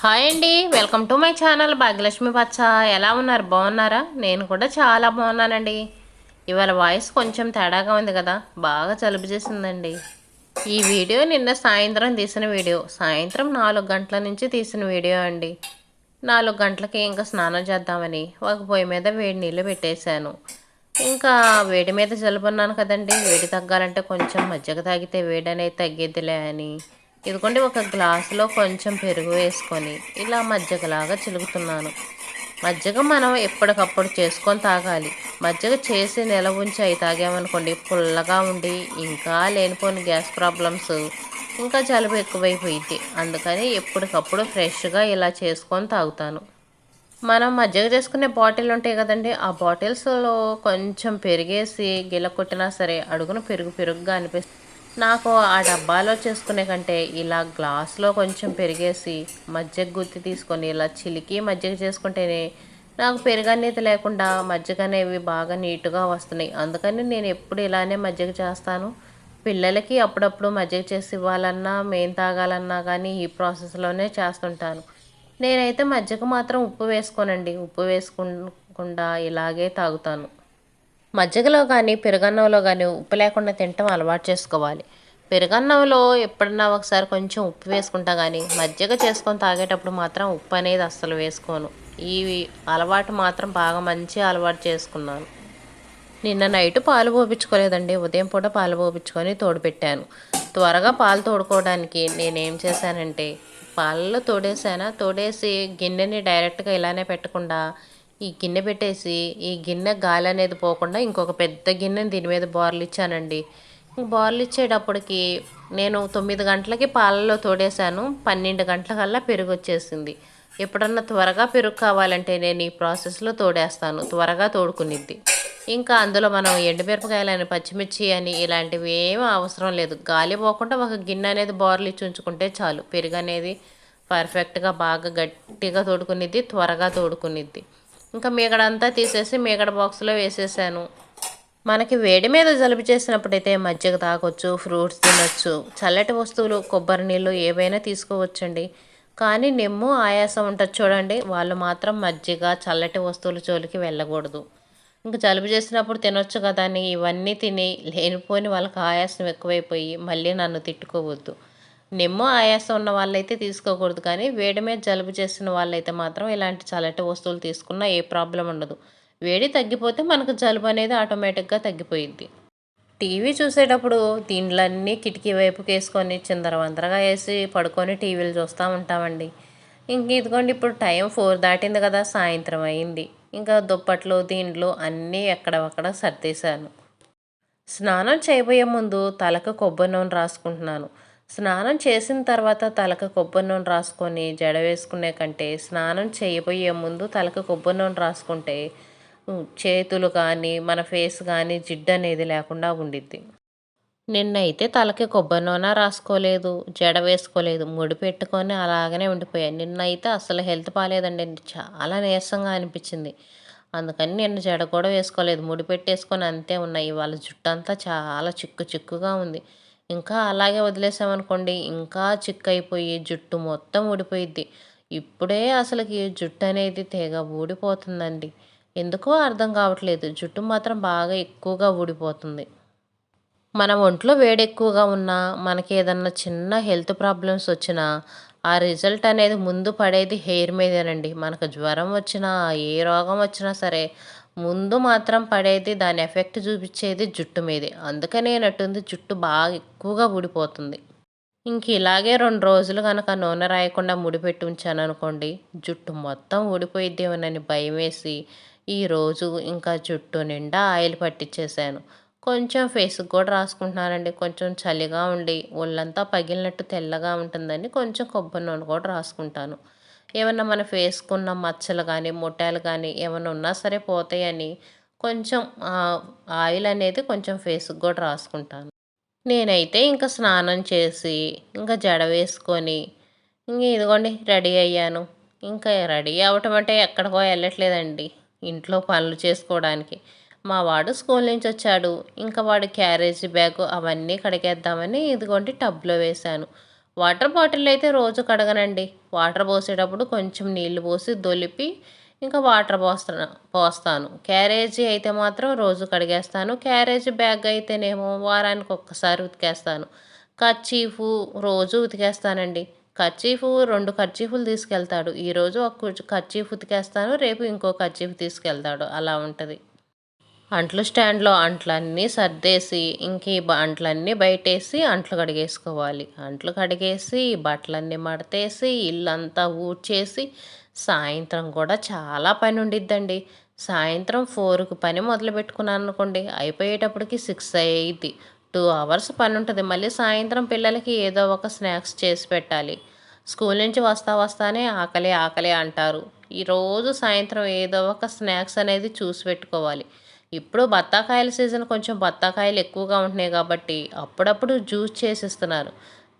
Hi అండి welcome to my channel Bhagyalakshmi పచ్చ ఎలా ఉన్నారు? బాగున్నారా? నేను కూడా చాలా బాగున్నానండి. ఇవాళ వాయిస్ కొంచెం తేడాగా ఉంది కదా బాగా జలుబు చేసిందండి. ఈ వీడియో నిన్న సాయంత్రం తీసిన వీడియో. సాయంత్రం నాలుగు గంటల నుంచి తీసిన వీడియో అండి. నాలుగు గంటలకి ఇంకా స్నానం చేద్దామని ఒక పొయ్యి మీద వేడి నీళ్ళు పెట్టేశాను. ఇంకా వేడి మీద జలుబున్నాను కదండి వేడి తగ్గాలంటే కొంచెం మజ్జిగ తాగితే వేడి అనేది తగ్గిద్దిలే అని. ఇదిగోండి ఒక గ్లాసులో కొంచెం పెరుగు వేసుకొని ఇలా మజ్జిగలాగా చిలుకుతున్నాను. మజ్జిగ మనం ఎప్పటికప్పుడు చేసుకొని తాగాలి. మజ్జిగ చేసి నెల ఉంచి అవి తాగామనుకోండి పుల్లగా ఉండి ఇంకా లేనిపోని గ్యాస్ ప్రాబ్లమ్స్ ఇంకా జలుబు ఎక్కువైపోయింది. అందుకని ఎప్పటికప్పుడు ఫ్రెష్గా ఇలా చేసుకొని తాగుతాను. మనం మజ్జిగ చేసుకునే బాటిల్ ఉంటాయి కదండి ఆ బాటిల్స్లో కొంచెం పెరిగేసి గిల కొట్టినా సరే అడుగున పెరుగు పెరుగుగా అనిపిస్తుంది. నాకు ఆ డబ్బాలో చేసుకునే కంటే ఇలా గ్లాస్లో కొంచెం పెరిగేసి మజ్జిగ గుత్తి తీసుకొని ఇలా చిలికి మజ్జిగ చేసుకుంటేనే నాకు పెరుగు లేకుండా మజ్జిగ అనేవి బాగా నీట్గా వస్తున్నాయి. అందుకని నేను ఎప్పుడు ఇలానే మజ్జిగ చేస్తాను. పిల్లలకి అప్పుడప్పుడు మజ్జిగ చేసి ఇవ్వాలన్నా మేం తాగాలన్నా కానీ ఈ ప్రాసెస్లోనే చేస్తుంటాను. నేనైతే మజ్జిగ మాత్రం ఉప్పు వేసుకోనండి. ఉప్పు వేసుకుండా ఇలాగే తాగుతాను. మజ్జిగలో కానీ పెరుగన్నంలో కానీ ఉప్పు లేకుండా తినటం అలవాటు చేసుకోవాలి. పెరుగన్నంలో ఎప్పుడన్నా ఒకసారి కొంచెం ఉప్పు వేసుకుంటా కానీ మజ్జిగ చేసుకొని తాగేటప్పుడు మాత్రం ఉప్పు అనేది అస్సలు వేసుకోను. ఈ అలవాటు మాత్రం బాగా మంచి అలవాటు చేసుకున్నాను. నిన్న నైట్ పాలు పోపించుకోలేదండి ఉదయం పూట పాలు పోపించుకొని తోడుపెట్టాను. త్వరగా పాలు తోడుకోవడానికి నేనేం చేశానంటే పాలలో తోడేసానా తోడేసి గిన్నెని డైరెక్ట్గా ఇలానే పెట్టకుండా ఈ గిన్నె పెట్టేసి ఈ గిన్నె గాలి అనేది పోకుండా ఇంకొక పెద్ద గిన్నెని దీని మీద బోర్లు ఇచ్చానండి. బోర్లు ఇచ్చేటప్పటికి నేను తొమ్మిది గంటలకి పాలలో తోడేశాను. పన్నెండు గంటలకల్లా పెరుగు వచ్చేసింది. ఎప్పుడన్నా త్వరగా పెరుగు కావాలంటే నేను ఈ ప్రాసెస్లో తోడేస్తాను. త్వరగా తోడుకునిద్ది. ఇంకా అందులో మనం ఎండుమిరపకాయలని పచ్చిమిర్చి అని ఇలాంటివి ఏమీ అవసరం లేదు. గాలి పోకుండా ఒక గిన్నె అనేది బోర్లు ఇచ్చి ఉంచుకుంటే చాలు. పెరుగు అనేది పర్ఫెక్ట్గా బాగా గట్టిగా తోడుకునిద్ది త్వరగా తోడుకునిద్ది. ఇంకా మీగడంతా తీసేసి మీగడ బాక్స్లో వేసేసాను. మనకి వేడి మీద జలుబు చేసినప్పుడైతే మజ్జిగ తాగొచ్చు ఫ్రూట్స్ తినొచ్చు. చల్లటి వస్తువులు కొబ్బరి నీళ్ళు ఏవైనా తీసుకోవచ్చండి. కానీ నిమ్ము ఆయాసం ఉంటుంది చూడండి వాళ్ళు మాత్రం మజ్జిగ చల్లటి వస్తువుల జోలికి వెళ్ళకూడదు. ఇంకా జలుబు చేసినప్పుడు తినొచ్చు కదా అని ఇవన్నీ తిని లేనిపోని వాళ్ళకి ఆయాసం ఎక్కువైపోయి మళ్ళీ నన్ను తిట్టుకోవద్దు. నిమ్మ ఆయాసం ఉన్న వాళ్ళైతే తీసుకోకూడదు కానీ వేడి మీద జలుబు చేసిన వాళ్ళైతే మాత్రం ఇలాంటి చల్లటి వస్తువులు తీసుకున్నా ఏ ప్రాబ్లం ఉండదు. వేడి తగ్గిపోతే మనకు జలుబు అనేది ఆటోమేటిక్గా తగ్గిపోయిద్ది. టీవీ చూసేటప్పుడు దీంట్లన్నీ కిటికీ వైపుకి వేసుకొని చిందరవందరగా వేసి పడుకొని టీవీలు చూస్తూ ఉంటామండి. ఇంక ఇదిగోండి ఇప్పుడు టైం ఫోర్ దాటింది కదా సాయంత్రం అయింది. ఇంకా దుప్పట్లు దీంట్లో అన్నీ ఎక్కడవక్కడ సర్దేశాను. స్నానం చేయబోయే ముందు తలకు కొబ్బరి నూనె రాసుకుంటున్నాను. స్నానం చేసిన తర్వాత తలకు కొబ్బరి నూనె రాసుకొని జడ వేసుకునే కంటే స్నానం చేయబోయే ముందు తలకు కొబ్బరి నూనె రాసుకుంటే చేతులు కానీ మన ఫేస్ కానీ జిడ్డు అనేది లేకుండా ఉండిద్ది. నిన్నైతే తలకి కొబ్బరి నూనె రాసుకోలేదు జడ వేసుకోలేదు ముడి పెట్టుకొని అలాగనే ఉండిపోయాను నిన్నైతే అసలు హెల్త్ బాగాలేదండి చాలా నీరసంగా అనిపించింది. అందుకని నిన్న జడ కూడా వేసుకోలేదు ముడి పెట్టేసుకొని అంతే ఉన్నాయి వాళ్ళ జుట్టు అంతా చాలా చిక్కు చిక్కుగా ఉంది. ఇంకా అలాగే వదిలేసామనుకోండి ఇంకా చిక్ అయిపోయి జుట్టు మొత్తం ఊడిపోయిద్ది. ఇప్పుడే అసలుకి జుట్టు అనేది తెగ ఊడిపోతుందండి. ఎందుకో అర్థం కావట్లేదు. జుట్టు మాత్రం బాగా ఎక్కువగా ఊడిపోతుంది. మన ఒంట్లో వేడి ఎక్కువగా ఉన్నా మనకి ఏదన్నా చిన్న హెల్త్ ప్రాబ్లమ్స్ వచ్చినా ఆ రిజల్ట్ అనేది ముందు పడేది హెయిర్ మీదేనండి. మనకు జ్వరం వచ్చినా ఏ రోగం వచ్చినా సరే ముందు మాత్రం పడేది దాని ఎఫెక్ట్ చూపించేది జుట్టు మీదే. అందుకనే నట్టుంది జుట్టు బాగా ఎక్కువగా ఊడిపోతుంది. ఇంక ఇలాగే రెండు రోజులు కనుక నూనె రాయకుండా ముడిపెట్టి ఉంచాను అనుకోండి జుట్టు మొత్తం ఊడిపోయిద్దేమోనని భయం వేసి ఈరోజు ఇంకా జుట్టు నిండా ఆయిల్ పట్టించేసాను కొంచెం ఫేస్కి కూడా రాసుకుంటున్నానండి. కొంచెం చలిగా ఉండి ఒళ్ళంతా పగిలినట్టు తెల్లగా ఉంటుందని కొంచెం కొబ్బరి నూనె కూడా రాసుకుంటాను. ఏమన్నా మన ఫేస్కున్న మచ్చలు కానీ ముట్టాలు కానీ ఏమైనా ఉన్నా సరే పోతాయని కొంచెం ఆయిల్ అనేది కొంచెం ఫేస్కి కూడా రాసుకుంటాను. నేనైతే ఇంకా స్నానం చేసి ఇంకా జడ వేసుకొని ఇంక ఇదిగోండి రెడీ అయ్యాను. ఇంకా రెడీ అవ్వటం అంటే ఎక్కడికో వెళ్ళట్లేదండి. ఇంట్లో పనులు చేసుకోవడానికి. మా వాడు స్కూల్ నుంచి వచ్చాడు. ఇంకా వాడు క్యారేజీ బ్యాగ్ అవన్నీ కడిగేద్దామని ఇదిగోండి టబ్లో వేశాను. వాటర్ బాటిల్ అయితే రోజు కడగనండి. వాటర్ పోసేటప్పుడు కొంచెం నీళ్ళు పోసి దొలిపి ఇంకా వాటర్ పోస్తాను పోస్తాను. క్యారేజీ అయితే మాత్రం రోజు కడిగేస్తాను. క్యారేజీ బ్యాగ్ అయితేనేమో వారానికి ఒక్కసారి ఉతికేస్తాను. కర్చీఫు రోజు ఉతికేస్తానండి. కర్చీఫ్ రెండు కర్చీఫులు తీసుకెళ్తాడు. ఈరోజు ఒక కర్చీఫ్ ఉతికేస్తాను రేపు ఇంకో కర్చీఫ్ తీసుకెళ్తాడు. అలా ఉంటుంది. అంట్లు స్టాండ్లో అంట్లన్నీ సర్దేసి ఇంక ఈ అంట్లన్నీ బయటేసి అంట్లు కడిగేసుకోవాలి. అంట్లు కడిగేసి బట్టలన్నీ మడతేసి ఇల్లంతా ఊడ్చేసి సాయంత్రం కూడా చాలా పని ఉండిద్దండి. సాయంత్రం ఫోర్కి పని మొదలు పెట్టుకున్నాను అనుకోండి అయిపోయేటప్పటికి సిక్స్ అయ్యిద్ది టూ అవర్స్ పని ఉంటుంది. మళ్ళీ సాయంత్రం పిల్లలకి ఏదో ఒక స్నాక్స్ చేసి పెట్టాలి. స్కూల్ నుంచి వస్తా వస్తానే ఆకలి ఆకలి అంటారు. ఈరోజు సాయంత్రం ఏదో ఒక స్నాక్స్ అనేది చూసి పెట్టుకోవాలి. ఇప్పుడు బత్తాకాయల సీజన్ కొంచెం బత్తాకాయలు ఎక్కువగా ఉంటున్నాయి కాబట్టి అప్పుడప్పుడు జ్యూస్ చేసిస్తున్నారు.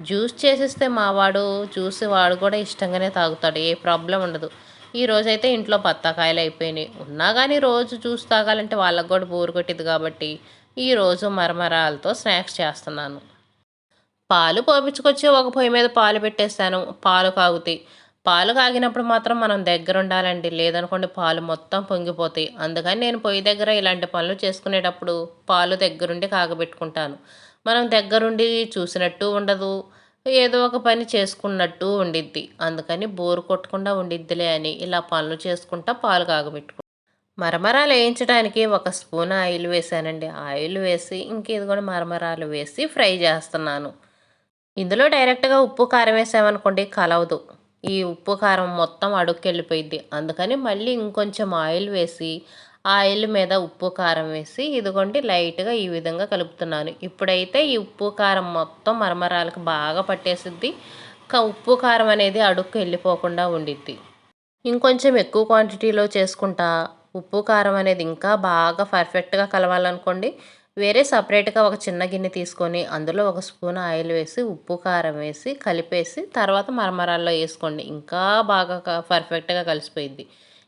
జ్యూస్ చేసిస్తే మావాడు జ్యూస్ వాడు కూడా ఇష్టంగానే తాగుతాడు ఏ ప్రాబ్లం ఉండదు. ఈ రోజైతే ఇంట్లో బత్తాకాయలు అయిపోయినాయి. ఉన్నా కానీ రోజు జ్యూస్ తాగాలంటే వాళ్ళకు కూడా బోరు కొట్టింది కాబట్టి ఈ రోజు మరమరాలతో స్నాక్స్ చేస్తున్నాను. పాలు పోపించుకొచ్చి ఒక పొయ్యి మీద పాలు పెట్టేస్తాను. పాలు కాగుతాయి. పాలు కాగినప్పుడు మాత్రం మనం దగ్గర ఉండాలండి లేదనుకోండి పాలు మొత్తం పొంగిపోతాయి. అందుకని నేను పొయ్యి దగ్గర ఇలాంటి పనులు చేసుకునేటప్పుడు పాలు దగ్గరుండి కాగబెట్టుకుంటాను. మనం దగ్గరుండి చూసినట్టు ఉండదు. ఏదో ఒక పని చేసుకున్నట్టు ఉండిద్ది. అందుకని బోరు కొట్టకుండా ఉండిద్దిలే అని ఇలా పనులు చేసుకుంటా పాలు కాగబెట్టుకుంటాను మరమరాలు వేయించడానికి ఒక స్పూన్ ఆయిల్ వేసానండి ఆయిల్ వేసి ఇంకేది కూడా మరమరాలు వేసి ఫ్రై చేస్తున్నాను. ఇందులో డైరెక్ట్గా ఉప్పు కారం వేసామనుకోండి కలవదు. ఈ ఉప్పు కారం మొత్తం అడుక్కెళ్ళిపోయింది అందుకని మళ్ళీ ఇంకొంచెం ఆయిల్ వేసి ఆయిల్ మీద ఉప్పు కారం వేసి ఇదిగోండి లైట్గా ఈ విధంగా కలుపుతున్నాను. ఇప్పుడైతే ఈ ఉప్పు కారం మొత్తం మరమరాలకు బాగా పట్టేసిద్ది. ఉప్పు కారం అనేది అడుక్కు వెళ్ళిపోకుండా ఉండిద్ది. ఇంకొంచెం ఎక్కువ క్వాంటిటీలో చేసుకుంటా ఉప్పు కారం అనేది ఇంకా బాగా పర్ఫెక్ట్గా కలవాలనుకోండి వేరే సపరేట్గా ఒక చిన్న గిన్నె తీసుకొని అందులో ఒక స్పూన్ ఆయిల్ వేసి ఉప్పు కారం వేసి కలిపేసి తర్వాత మరమరాల్లో వేసుకోండి. ఇంకా బాగా పర్ఫెక్ట్గా కలిసిపోయింది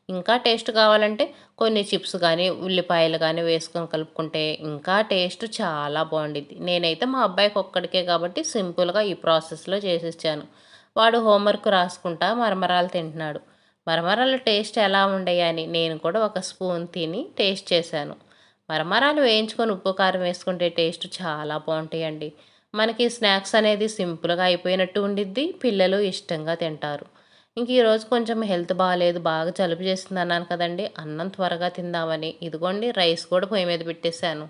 ఇంకా టేస్ట్ కావాలంటే కొన్ని చిప్స్ కానీ ఉల్లిపాయలు కానీ వేసుకొని కలుపుకుంటే ఇంకా టేస్ట్ చాలా బాగుండిద్ది. నేనైతే మా అబ్బాయికి ఒక్కడికే కాబట్టి సింపుల్గా ఈ ప్రాసెస్లో చేసిచ్చాను వాడు హోంవర్క్ రాసుకుంటా మరమరాలు తింటున్నాడు. మరమరాల టేస్ట్ ఎలా ఉండేయని నేను కూడా ఒక స్పూన్ తిని టేస్ట్ చేశాను. మరమరాలు వేయించుకొని ఉప్పు కారం వేసుకుంటే టేస్ట్ చాలా బాగుంటాయండి. మనకి స్నాక్స్ అనేది సింపుల్గా అయిపోయినట్టు ఉండిద్ది పిల్లలు ఇష్టంగా తింటారు. ఇంక ఈరోజు కొంచెం హెల్త్ బాగాలేదు బాగా జలుబు చేస్తుంది అన్నాను కదండి అన్నం త్వరగా తిందామని. ఇదిగోండి రైస్ కూడా పొయ్యి మీద పెట్టేశాను.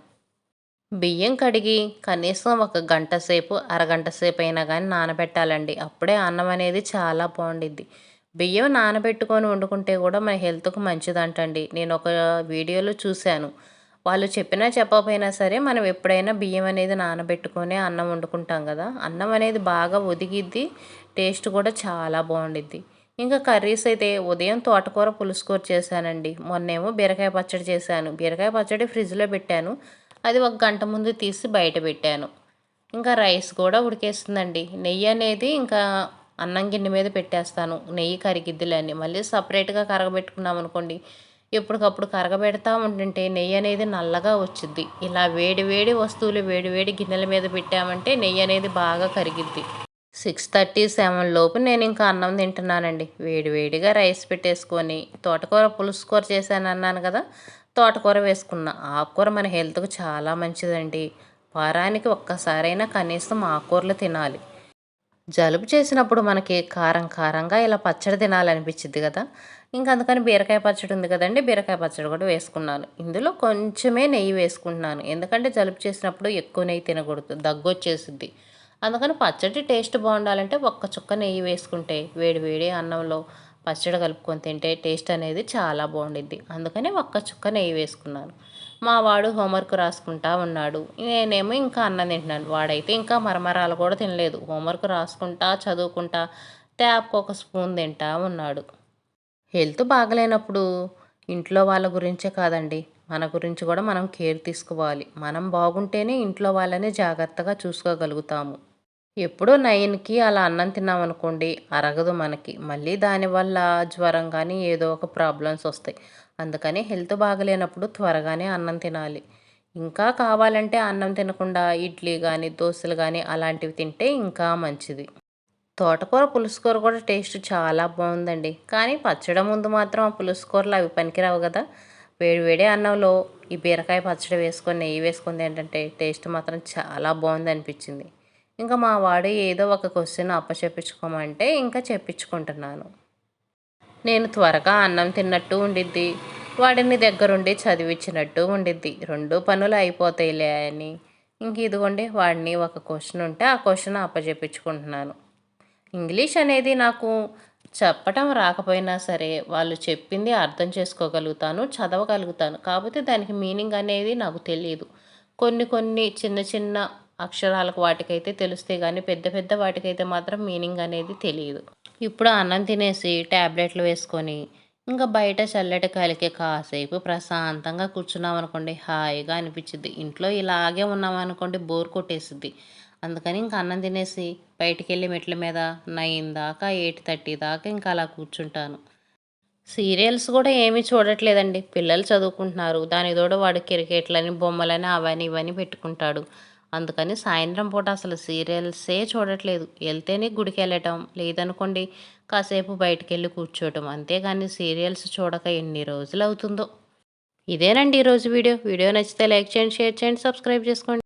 బియ్యం కడిగి కనీసం ఒక గంట సేపు అరగంట సేపు అయినా కానీ నానబెట్టాలండి. అప్పుడే అన్నం అనేది చాలా బాగుండిద్ది. బియ్యం నానబెట్టుకొని వండుకుంటే కూడా మన హెల్త్కు మంచిదంటండి. నేను ఒక వీడియోలో చూశాను. వాళ్ళు చెప్పినా చెప్పకపోయినా సరే మనం ఎప్పుడైనా బియ్యం అనేది నానబెట్టుకొని అన్నం వండుకుంటాం కదా అన్నం అనేది బాగా ఒదిగిద్ది టేస్ట్ కూడా చాలా బాగుండిద్ది. ఇంకా కర్రీస్ అయితే ఉదయం తోటకూర పులుసుకూర చేశానండి. మొన్నేమో బీరకాయ పచ్చడి చేశాను. బీరకాయ పచ్చడి ఫ్రిడ్జ్లో పెట్టాను. అది ఒక గంట ముందు తీసి బయట పెట్టాను. ఇంకా రైస్ కూడా ఉడికేస్తుందండి. నెయ్యి అనేది ఇంకా అన్నం గిన్నె మీద పెట్టేస్తాను. నెయ్యి కరిగిద్దులని మళ్ళీ సపరేట్గా కరగబెట్టుకున్నాం అనుకోండి ఎప్పటికప్పుడు కరగబెడతా ఉంటుంటే నెయ్యి అనేది నల్లగా వచ్చింది ఇలా వేడి వేడి వస్తువులు వేడి వేడి గిన్నెల మీద పెట్టామంటే నెయ్యి అనేది బాగా కరిగిద్ది. సిక్స్ థర్టీ సెవెన్ లోపు నేను ఇంకా అన్నం తింటున్నానండి. వేడి వేడిగా రైస్ పెట్టేసుకొని తోటకూర పులుసు కూర చేశాను అన్నాను కదా తోటకూర వేసుకున్న. ఆకుకూర మన హెల్త్కు చాలా మంచిదండి. వారానికి ఒక్కసారైనా కనీసం ఆకుకూరలు తినాలి. జలుబు చేసినప్పుడు మనకి కారం కారంగా ఇలా పచ్చడి తినాలనిపించింది కదా ఇంకా అందుకని బీరకాయ పచ్చడి ఉంది కదండి బీరకాయ పచ్చడి కూడా వేసుకున్నాను. ఇందులో కొంచెమే నెయ్యి వేసుకుంటున్నాను. ఎందుకంటే జలుబు చేసినప్పుడు ఎక్కువ నెయ్యి తినకూడదు దగ్గు వచ్చేసింది అందుకని పచ్చడి టేస్ట్ బాగుండాలంటే ఒక్క చుక్క నెయ్యి వేసుకుంటే వేడి వేడి అన్నంలో పచ్చడి కలుపుకొని తింటే టేస్ట్ అనేది చాలా బాగుండిద్ది. అందుకని ఒక్క చుక్క నెయ్యి వేసుకున్నాను. మా వాడు హోంవర్క్ రాసుకుంటా ఉన్నాడు. నేనేమో ఇంకా అన్నం తింటున్నాను. వాడైతే ఇంకా మరమరాలు కూడా తినలేదు. హోంవర్క్ రాసుకుంటా చదువుకుంటా ట్యాప్కి ఒక స్పూన్ తింటా ఉన్నాడు. హెల్త్ బాగలేనప్పుడు ఇంట్లో వాళ్ళ గురించే కాదండి. మన గురించి కూడా మనం కేర్ తీసుకోవాలి. మనం బాగుంటేనే ఇంట్లో వాళ్ళని జాగ్రత్తగా చూసుకోగలుగుతాము. ఎప్పుడో నైన్కి అలా అన్నం తిన్నామనుకోండి అరగదు మనకి. మళ్ళీ దానివల్ల జ్వరం కానీ ఏదో ఒక ప్రాబ్లమ్స్ వస్తాయి. అందుకని హెల్త్ బాగలేనప్పుడు త్వరగానే అన్నం తినాలి. ఇంకా కావాలంటే అన్నం తినకుండా ఇడ్లీ కానీ దోశలు కానీ అలాంటివి తింటే ఇంకా మంచిది. తోటకూర పులుసుకూర కూడా టేస్ట్ చాలా బాగుందండి. కానీ పచ్చడి ముందు మాత్రం ఆ పులుసుకూరలు అవి పనికిరావు కదా. వేడి వేడి అన్నంలో ఈ బీరకాయ పచ్చడి వేసుకొని నెయ్యి వేసుకుంది ఏంటంటే టేస్ట్ మాత్రం చాలా బాగుంది అనిపించింది. ఇంకా మా వాడు ఏదో ఒక క్వశ్చన్ అప్పచెప్పించుకోమంటే ఇంకా చెప్పించుకుంటున్నాను. నేను త్వరగా అన్నం తిన్నట్టు ఉండిద్ది. వాడిని దగ్గరుండి చదివించినట్టు ఉండిద్ది. రెండు పనులు అయిపోతాయిలే అని. ఇంక ఇదిగోండి వాడిని ఒక క్వశ్చన్ ఉంటే ఆ క్వశ్చన్ అప్పచెప్పించుకుంటున్నాను. ఇంగ్లీష్ అనేది నాకు చెప్పటం రాకపోయినా సరే వాళ్ళు చెప్పింది అర్థం చేసుకోగలుగుతాను చదవగలుగుతాను. కాకపోతే దానికి మీనింగ్ అనేది నాకు తెలియదు కొన్ని కొన్ని చిన్న చిన్న అక్షరాలకు వాటికైతే తెలుస్తాయి కానీ పెద్ద పెద్ద వాటికైతే మాత్రం మీనింగ్ అనేది తెలియదు ఇప్పుడు అన్నం తినేసి ట్యాబ్లెట్లు వేసుకొని ఇంకా బయట చల్లటి కలికి కాసేపు ప్రశాంతంగా కూర్చున్నాం అనుకోండి హాయిగా అనిపించింది ఇంట్లో ఇలాగే ఉన్నాం అనుకోండి బోర్ కొట్టేసిద్ది. అందుకని ఇంకా అన్నం తినేసి బయటికి వెళ్ళి మెట్ల మీద నైన్ దాకా ఎయిట్ థర్టీ దాకా ఇంకా అలా కూర్చుంటాను. సీరియల్స్ కూడా ఏమీ చూడట్లేదండి. పిల్లలు చదువుకుంటున్నారు. దాని తోడు వాడు క్రికెట్లని బొమ్మలని అవని ఇవని పెట్టుకుంటాడు. అందుకని సాయంత్రం పూట అసలు సీరియల్సే చూడట్లేదు. వెళ్తేనే గుడికి వెళ్ళటం లేదనుకోండి కాసేపు బయటికి వెళ్ళి కూర్చోవటం అంతేగాని సీరియల్స్ చూడక ఎన్ని రోజులు అవుతుందో ఇదేనండి ఈరోజు వీడియో. వీడియో నచ్చితే లైక్ చేయండి షేర్ చేయండి సబ్స్క్రైబ్ చేసుకోండి.